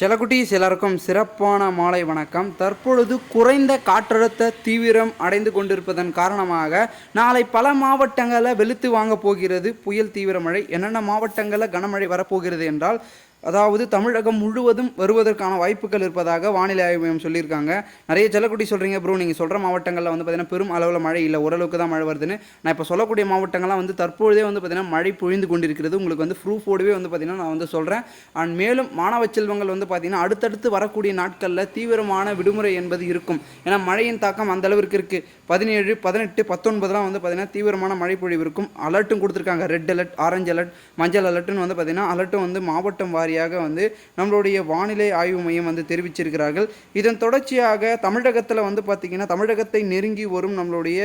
செலக்குட்டீஸ் எல்லாருக்கும் சிறப்பான மாலை வணக்கம். தற்பொழுது குறைந்த காற்றழுத்த தீவிரம் அடைந்து கொண்டிருப்பதன் காரணமாக நாளை பல மாவட்டங்களில் வெளுத்து வாங்க போகிறது புயல் தீவிர மழை. என்னென்ன மாவட்டங்களில் கனமழை வரப்போகிறது என்றால் அதாவது தமிழகம் முழுவதும் வருவதற்கான வாய்ப்புகள் இருப்பதாக வானிலை ஆய்வு மையம் சொல்லியிருக்காங்க. நிறைய செல்லக்குடி சொல்கிறீங்க ப்ரோ நீங்கள் சொல்கிற மாவட்டங்களில் வந்து பார்த்திங்கன்னா பெரும் அளவில் மழை இல்லை. ஓரளவுக்கு தான் மழை வருதுன்னு. நான் இப்போ சொல்லக்கூடிய மாவட்டங்கள்லாம் வந்து தற்பொழுதே வந்து பார்த்தீங்கன்னா மழை பொழிந்து கொண்டிருக்கிறது. உங்களுக்கு வந்து ப்ரூஃபோடவே வந்து பார்த்தீங்கன்னா நான் வந்து சொல்கிறேன் அண்ட் மேலும் மாணவ செல்வங்கள் வந்து பார்த்திங்கன்னா அடுத்தடுத்து வரக்கூடிய நாட்களில் தீவிரமான விடுமுறை என்பது இருக்கும். ஏன்னா மழையின் தாக்கம் அந்த அளவிற்கு இருக்குது பதினேழு பதினெட்டு பத்தொன்பதுலாம் வந்து பார்த்தீங்கன்னா தீவிரமான மழை பொழிவு இருக்கும். அலர்ட்டும் கொடுத்துருக்காங்க. ரெட் அலர்ட் ஆரஞ்சு அலர்ட் மஞ்சள் அலர்ட்னு வந்து பார்த்தீங்கன்னா அலர்ட்டும் வந்து மாவட்டம் வாரி மாதிரியாக வந்து நம்மளுடைய வானிலை ஆய்வு மையம் வந்து தெரிவிச்சிருக்கிறார்கள். இதன் தொடர்ச்சியாக தமிழகத்தில் வந்து பார்த்திங்கன்னா தமிழகத்தை நெருங்கி வரும் நம்மளுடைய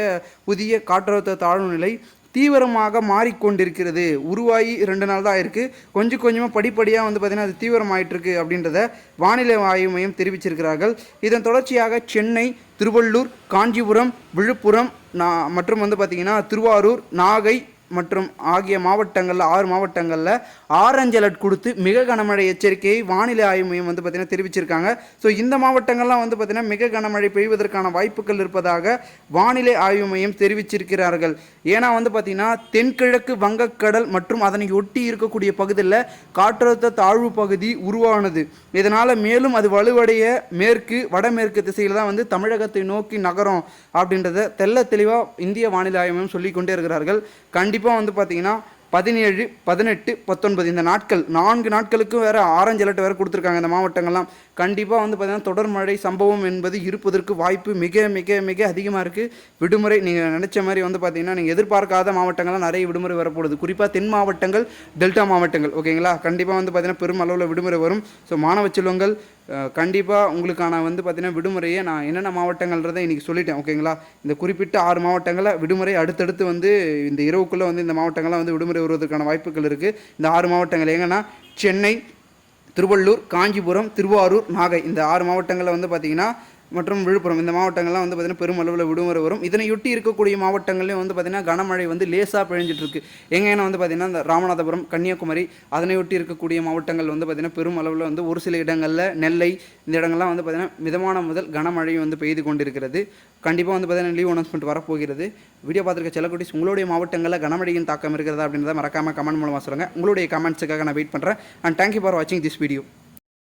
புதிய காற்றழுத்த தாழ்வு நிலை தீவிரமாக மாறிக்கொண்டிருக்கிறது. உருவாகி ரெண்டு நாள் தான் இருக்குது கொஞ்சம் கொஞ்சமாக படிப்படியாக வந்து பார்த்திங்கன்னா அது தீவிரமாயிட்டிருக்கு அப்படின்றத வானிலை ஆய்வு மையம் தெரிவிச்சிருக்கிறார்கள். இதன் தொடர்ச்சியாக சென்னை திருவள்ளூர் காஞ்சிபுரம் விழுப்புரம் நா மற்றும் வந்து பார்த்திங்கன்னா திருவாரூர் நாகை மற்றும் ஆகிய மாவட்டங்களில் ஆறு மாவட்டங்களில் ஆரஞ்சு அலர்ட் கொடுத்து மிக கனமழை எச்சரிக்கையை வானிலை ஆய்வு மையம் வந்து பார்த்திங்கன்னா தெரிவிச்சிருக்காங்க. ஸோ இந்த மாவட்டங்கள்லாம் வந்து பார்த்திங்கன்னா மிக கனமழை பெய்வதற்கான வாய்ப்புகள் இருப்பதாக வானிலை ஆய்வு மையம் தெரிவிச்சிருக்கிறார்கள். ஏன்னா வந்து பார்த்திங்கன்னா தென்கிழக்கு வங்கக்கடல் மற்றும் அதனை ஒட்டி இருக்கக்கூடிய பகுதியில் காற்றழுத்த தாழ்வு பகுதி உருவானது. இதனால் மேலும் அது வலுவடைய மேற்கு வடமேற்கு திசையில் தான் வந்து தமிழகத்தை நோக்கி நகரும் அப்படின்றத தெள்ள தெளிவாக இந்திய வானிலை ஆய்வு மையம் சொல்லிக்கொண்டே இருக்கிறார்கள். கண்டிப்பாக வந்து பார்த்தீங்கன்னா பதினேழு பதினெட்டு பத்தொன்பது இந்த நாட்கள் நான்கு நாட்களுக்கும் வேறு ஆரஞ்சு அலர்ட் வேறு கொடுத்துருக்காங்க இந்த மாவட்டங்கள்லாம். கண்டிப்பாக வந்து பார்த்திங்கன்னா தொடர் மழை சம்பவம் என்பது இருப்பதற்கு வாய்ப்பு மிக மிக மிக அதிகமாக இருக்குது விடுமுறை நீங்கள் நினச்ச மாதிரி வந்து பார்த்திங்கன்னா நீங்கள் எதிர்பார்க்காத மாவட்டங்கள்லாம் நிறைய விடுமுறை வரப்போகுது. குறிப்பாக தென் மாவட்டங்கள் டெல்டா மாவட்டங்கள் ஓகேங்களா கண்டிப்பாக வந்து பார்த்திங்கன்னா பெரும் அளவில் விடுமுறை வரும். ஸோ மாணவ செல்வங்கள் கண்டிப்பாக உங்களுக்கான வந்து பார்த்திங்கன்னா விடுமுறையை நான் என்னென்ன மாவட்டங்கள்ன்றதை இன்றைக்கி சொல்லிட்டேன் ஓகேங்களா? இந்த குறிப்பிட்ட ஆறு மாவட்டங்களில் விடுமுறை அடுத்தடுத்து வந்து இந்த இரவுக்குள்ளே வந்து இந்த மாவட்டங்கள்லாம் வந்து விடுமுறை வருவதற்கான வாய்ப்புகள் இருக்குது இந்த ஆறு மாவட்டங்கள் எங்கன்னா சென்னை திருவள்ளூர் காஞ்சிபுரம் திருவாரூர் நாகை. இந்த ஆறு மாவட்டங்களில் வந்து பார்த்திங்கன்னா மற்றும் விழுப்புரம். இந்த மாவட்டங்கள்லாம் வந்து பார்த்திங்கன்னா பெருமளவில் விடுமுறை வரும். இதனையொட்டி இருக்கக்கூடிய மாவட்டங்கள்லையும் வந்து பார்த்திங்கன்னா கனமழை வந்து லேசாக பெழிஞ்சிட்டு எங்கேனா வந்து பார்த்திங்கன்னா இந்த ராமநாதபுரம் கன்னியாகுமரி அதனையொட்டி இருக்கக்கூடிய மாவட்டங்கள் வந்து பார்த்திங்கன்னா பெருமளவில் வந்து ஒரு சில இடங்களில் நெல்லை இந்த இடங்கள்லாம் வந்து பார்த்திங்கன்னா மிதமான முதல் கனமழை வந்து பெய்து கொண்டிருக்கிறது. கண்டிப்பாக வந்து பார்த்திங்கன்னா லீவ் அனௌன்ஸ்மெண்ட் வரப்போகிறது. வீடியோ பார்த்துருக்க செல்லக்குட்டி உங்களுடைய மாவட்டங்களில் கனமழையின் தாக்கம் இருக்கிறதா அப்படின்றத மறக்காமல் கமெண்ட் மூலமாக சொல்லுங்கள் உங்களுடைய கமெண்ட்ஸுக்காக நான் வெயிட் பண்ணுறேன் அண்ட் தேங்க்யூ ஃபார் வாட்சிங் திஸ் வீடியோ